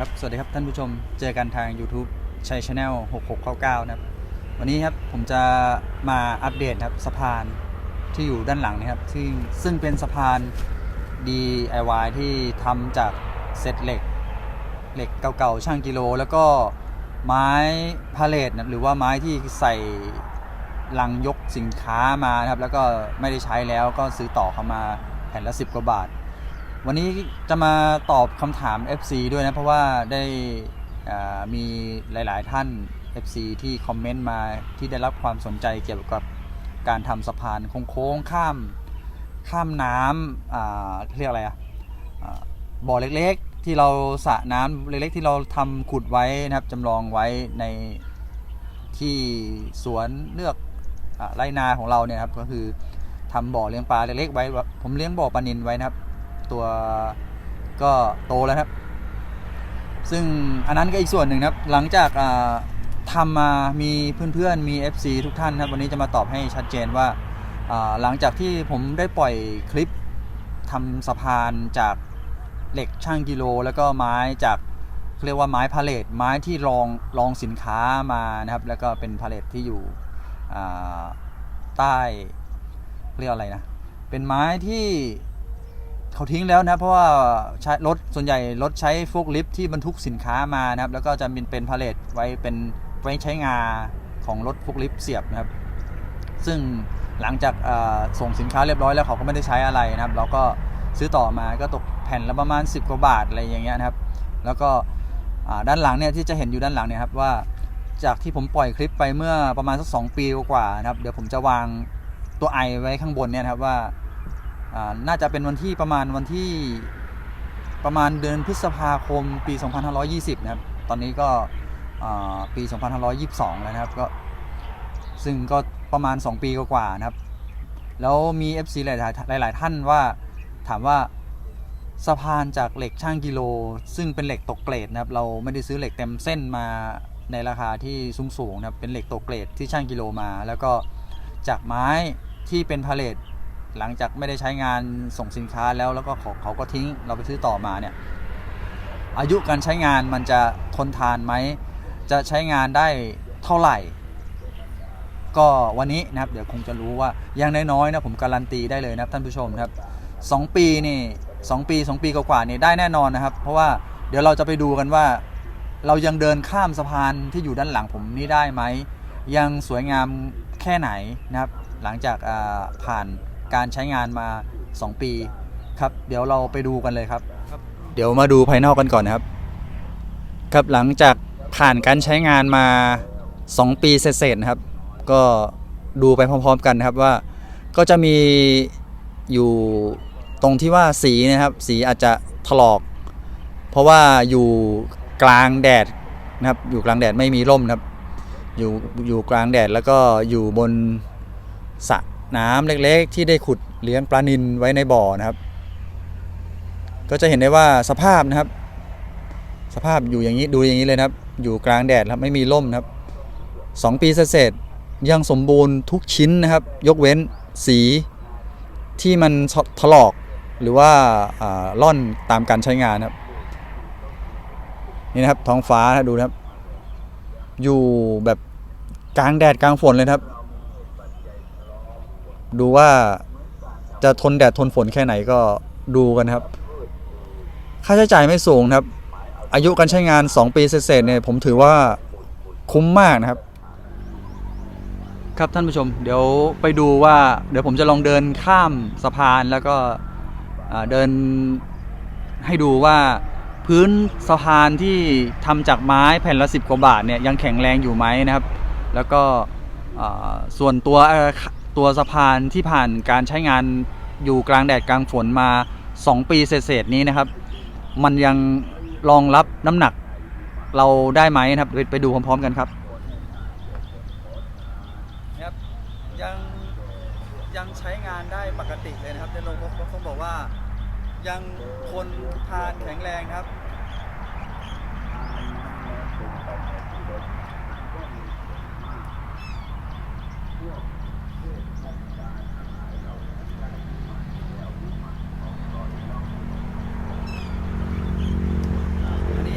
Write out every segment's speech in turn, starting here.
ครับ สวัสดีครับท่านผู้ชม เจอกันทาง YouTube ชัยชาแนล6699 นะครับ วันนี้ครับผมจะมาอัปเดตครับสะพานที่อยู่ด้านหลังนะครับ ซึ่งซึ่งเป็นสะพาน DIY ที่ทำจากเศษเหล็ก เหล็กเก่าๆ ช่างกิโล แล้วก็ไม้พาเลทนะหรือว่าไม้ที่ใส่ลังยกสินค้ามานะครับ แล้วก็ไม่ได้ใช้แล้วก็ซื้อต่อเข้ามาแผ่นละ 10 กว่าบาท วันนี้จะมาตอบคำถาม FC ด้วยนะ เพราะว่าได้มีหลาย ๆ ท่าน FC ที่คอมเมนต์มาที่ได้รับความสนใจเกี่ยวกับการทำสะพานโค้งข้ามข้ามน้ำเรียกอะไรอะอ่าบ่อเล็กๆ ที่เราสระน้ำเล็กๆ ที่เราทำขุดไว้นะครับจำลองไว้ในที่สวนเลือกอไรนาของเราเนี่ยครับก็คือทำบ่อเลี้ยงปลาเล็กๆไว้ ผมเลี้ยงบ่อปลานินไว้นะครับ ตัวก็โตแล้วครับ ซึ่งอันนั้นก็อีกส่วนหนึ่งนะครับหลังจากทำมามีเพื่อนๆมี FC ทุกท่านครับวันนี้จะมาตอบให้ชัดเจนว่าหลังจากที่ผมได้ปล่อยคลิปทำสะพานจากเหล็กช่างกิโล แล้วก็ไม้จากเรียกว่าไม้พาเลทไม้ที่รองรองสินค้ามานะครับ แล้วก็เป็นพาเลทที่อยู่ใต้เรียกอะไรนะ เป็นไม้ที่ เขาทิ้งแล้วนะเพราะว่าใช้รถส่วนใหญ่รถใช้โฟกลิฟที่บรรทุกสินค้ามานะครับ แล้วก็จะเป็นเป็นพาเลทไว้เป็นไว้ใช้งาของรถโฟกลิฟเสียบนะครับ ซึ่งหลังจากส่งสินค้าเรียบร้อยแล้วเขาก็ไม่ได้ใช้อะไรนะครับ เราก็ซื้อต่อมาก็ตกแผ่นละประมาณ 10 กว่าบาทอะไรอย่างเงี้ยนะครับ แล้วก็ด้านหลังเนี่ยที่จะเห็นอยู่ด้านหลังเนี่ยครับว่าจากที่ผมปล่อยคลิปไปเมื่อประมาณสักสองปีกว่าๆนะครับ เดี๋ยวผมจะวางตัวไอไว้ข้างบนเนี่ยครับว่า น่าจะเป็นวันที่ประมาณวันที่ประมาณเดือนพฤษภาคมปี 2520 นะครับ ตอนนี้ก็ปี 2522 แล้วนะครับ ก็ ซึ่งก็ประมาณ 2 ปีกว่าๆนะครับ แล้วมี FC หลายๆหลาย ๆ ท่านว่าถามว่าสะพานจากเหล็กช่างกิโล ซึ่งเป็นเหล็กตกเกรดนะครับ เราไม่ได้ซื้อเหล็กเต็มเส้นมาในราคาที่สูงๆนะครับ เป็นเหล็กตกเกรดที่ช่างกิโลมา แล้วก็จากไม้ที่เป็นพาเลท หลังจากไม่ได้ใช้งานส่งสินค้าแล้วแล้วก็เขาก็ทิ้งเราไปซื้อต่อมาเนี่ยอายุการใช้งานมันจะทนทานไหม จะใช้งานได้เท่าไหร่ ก็วันนี้นะครับ เดี๋ยวคงจะรู้ว่าอย่างน้อยๆนะผมการันตีได้เลยนะครับท่านผู้ชมครับสองปีนี่สองปีสองปีกว่าๆนี่ได้แน่นอนนะครับ เพราะว่าเดี๋ยวเราจะไปดูกันว่า เรายังเดินข้ามสะพานที่อยู่ด้านหลังผมนี่ได้ไหม ยังสวยงามแค่ไหนนะครับ หลังจากผ่าน การใช้งานมา 2 ปีครับ เดี๋ยวเราไปดูกันเลยครับ เดี๋ยวมาดูภายนอกกันก่อนนะครับ ครับหลังจากผ่านการใช้งานมา 2 ปีเศษๆนะครับ ก็ดูไปพร้อมๆกันนะครับว่าก็จะมีอยู่ตรงที่ว่าสีนะครับ สีอาจจะถลอก เพราะว่าอยู่กลางแดดนะครับ อยู่กลางแดดไม่มีร่มนะครับ อยู่อยู่กลางแดดแล้วก็อยู่บนสระ น้ำเล็กๆ ที่ได้ขุดเลี้ยงปลานิลไว้ในบ่อนะครับ ก็จะเห็นได้ว่าสภาพนะครับ สภาพอยู่อย่างนี้ดูอย่างนี้เลยนะครับ อยู่กลางแดดครับไม่มีร่มนะครับสองปีเศษยังสมบูรณ์ทุกชิ้นนะครับ ยกเว้นสีที่มันถลอกหรือว่าล่อนตามการใช้งานครับนี่นะครับท้องฟ้านะดูนะครับ อยู่แบบกลางแดดกลางฝนเลยครับ ดูว่าจะทนแดดทนฝนแค่ไหนก็ดูกันครับ ค่าใช้จ่ายไม่สูงครับ อายุการใช้งาน 2 ปีเศษเนี่ยผมถือว่าคุ้มมากนะครับ ครับท่านผู้ชม เดี๋ยวไปดูว่า เดี๋ยวผมจะลองเดินข้ามสะพานแล้วก็เดินให้ดูว่าพื้นสะพานที่ทำจากไม้แผ่นละสิบกว่าบาทเนี่ยยังแข็งแรงอยู่ไหมนะครับ แล้วก็ส่วนตัว ตัวสะพานที่ผ่านการใช้งานอยู่กลางแดดกลางฝนมา 2 ปีเศษๆนี้นะครับ มันยังรองรับน้ำหนักเราได้ไหมนะครับไปไปดูพร้อมๆกันครับครับยังยังใช้งานได้ปกติเลยนะครับแต่เราต้องบอกว่า ยังทนทานแข็งแรงครับ อันนี้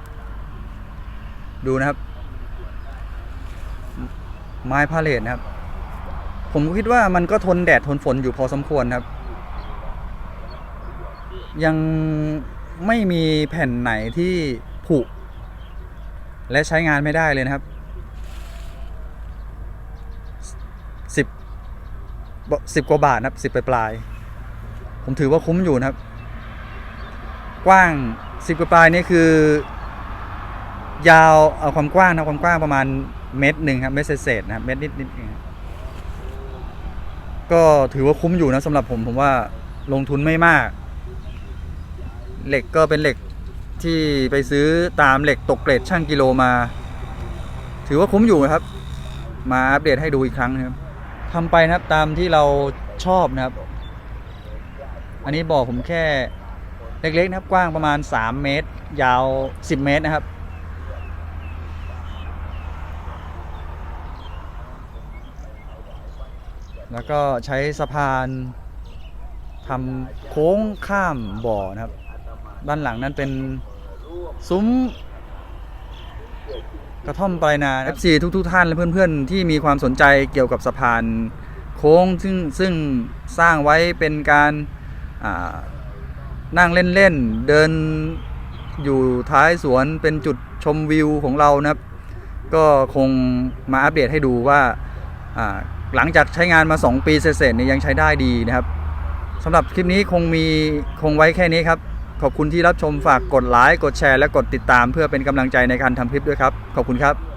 ดูนะครับ ไม้พาเลทนะครับ ผมคิดว่ามันก็ทนแดดทนฝนอยู่พอสมควรครับ ยังไม่มีแผ่นไหนที่ผุและใช้งานไม่ได้เลยนะครับสิบสิบกว่าบาทนะครับสิบปลาย ผมถือว่าคุ้มอยู่นะครับ กว้างสิบกว่าปลายนี่คือ ยาวเอาความกว้างนะความกว้างประมาณเมตรหนึ่งครับเมตรเศษๆนะครับเมตรนิดนิดก็ถือว่าคุ้มอยู่นะสำหรับผมผมว่าลงทุนไม่มาก เหล็กก็เป็นเหล็กที่ไปซื้อตามเหล็กตกเกรดช่างกิโลมา ถือว่าคุ้มอยู่นะครับ มาอัปเดตให้ดูอีกครั้งนะครับทำไปนะครับตามที่เราชอบนะครับ อันนี้บอกผมแค่เล็กๆนะครับกว้างประมาณ 3 เมตร ยาว 10 เมตรนะครับ แล้วก็ใช้สะพานทำโค้งข้ามบ่อนะครับ ด้านหลังนั้นเป็นซุ้มกระท่อมปลายนา FC ทุกทุกๆท่านและเพื่อนๆ ที่มีความสนใจเกี่ยวกับสะพานโค้งซึ่งซึ่งสร้างไว้เป็นการอ่านั่งเล่นๆ เดินอยู่ท้ายสวนเป็นจุดชมวิวของเรานะครับ ก็คงมาอัปเดตให้ดูว่า หลังจากใช้งานมา 2 ปีเศษๆเนี่ยยังใช้ได้ดีนะครับสำหรับคลิปนี้คงมีคงไว้แค่นี้ครับ ขอบคุณที่รับชมฝากกดไลค์กดแชร์และกดติดตาม เพื่อเป็นกำลังใจในการทำคลิปด้วยครับ ขอบคุณครับ